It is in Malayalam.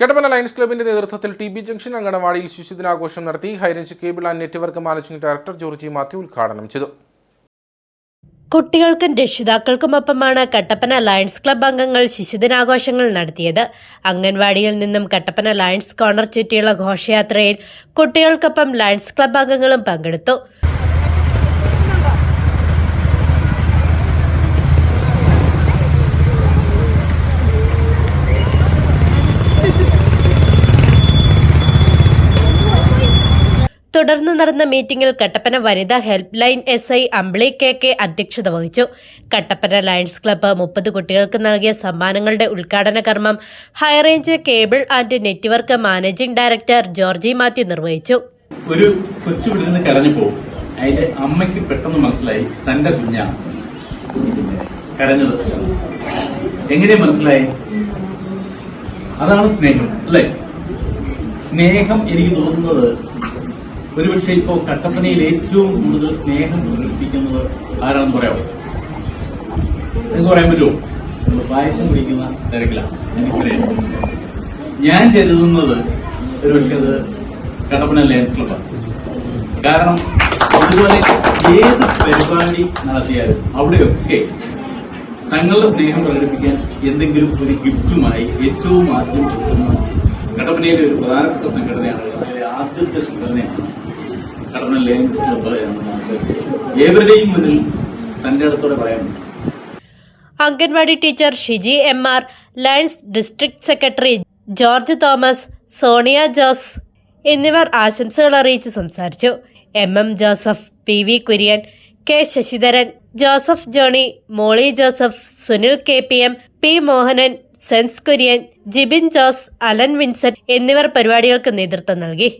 കട്ടപ്പന ലയൻസ് ക്ലബിന്റെ നേതൃത്വത്തിൽ ടി ബി ജംഗ്ഷൻ അങ്കണവാടിയിൽ ശിശുദിനാഘോഷം നടത്തി high range cable and network managing director Georgy Mathew ഉദ്ഘാടനം ചെയ്തു. കുട്ടികൾക്കും രക്ഷിതാക്കൾക്കുമൊപ്പമാണ് കട്ടപ്പന ലയൺസ് ക്ലബ് അംഗങ്ങൾ ശിശുദിനാഘോഷങ്ങൾ നടത്തിയത്. അംഗൻവാടിയിൽ നിന്നും കട്ടപ്പന ലയൺസ് കോർണർ ചുറ്റിയുള്ള ഘോഷയാത്രയിൽ കുട്ടികൾക്കൊപ്പം ലയൺസ് ക്ലബ് അംഗങ്ങളും പങ്കെടുത്തു. തുടർന്ന് നടന്ന മീറ്റിംഗിൽ കട്ടപ്പന വനിതാ help line S I Ambili K K അധ്യക്ഷത വഹിച്ചു. കട്ടപ്പന ലയൺസ് ക്ലബ്ബ് മുപ്പത് കുട്ടികൾക്ക് നൽകിയ സമ്മാനങ്ങളുടെ ഉദ്ഘാടന കർമ്മം high range cable and network managing director Georgy Mathew നിർവഹിച്ചു. ഒരു കൊച്ചു വിടുന്ന് അതിന്റെ അമ്മയ്ക്ക് പെട്ടെന്ന് മനസ്സിലായി തന്റെ കുഞ്ഞാണ്. കരഞ്ഞത്. എങ്ങനെ മനസ്സിലായി? അതാണ് സ്നേഹം അല്ലെ? സ്നേഹം എനിക്ക് തോന്നുന്നത് ഒരുപക്ഷെ ഇപ്പോ കട്ടപ്പനയിൽ ഏറ്റവും കൂടുതൽ സ്നേഹം പ്രകടിപ്പിക്കുന്നത് ആരാണെന്ന് പറയാമോ? നിങ്ങൾക്ക് പറയാൻ പറ്റുമോ? നമ്മൾ പായസം കുടിക്കുന്ന തിരക്കിലാണ് ഞാൻ കരുതുന്നത് ഒരുപക്ഷെ അത് കട്ടപ്പന ലയൻസ് ക്ലബാണ് കാരണം അതുപോലെ ഏത് പരിപാടി നടത്തിയാലും അവിടെയൊക്കെ തങ്ങളുടെ സ്നേഹം പ്രകടിപ്പിക്കാൻ എന്തെങ്കിലും ഒരു ഗിഫ്റ്റുമായി ഏറ്റവും ആദ്യം കിട്ടുന്ന കട്ടപ്പനയിലെ ഒരു പ്രധാനപ്പെട്ട സംഘടനയാണ്. ആദ്യത്തെ സംഘടനയാണ് ഏവരുടെയും മുന്നിൽ തന്റെ അടുത്തോടെ പറയാനുണ്ട് anganwadi teacher Shiji M R Lions district secretary George Thomas Soniya Jose എന്നിവർ ആശംസകൾ അറിയിച്ച് സംസാരിച്ചു. M M Joseph P V Kurian K Sasidharan Joseph Johny Molly Joseph Sunil K P M P Mohanan sense Kurian Jibin Jose Alan Vincent എന്നിവർ പരിപാടികൾക്ക് നേതൃത്വം നൽകി.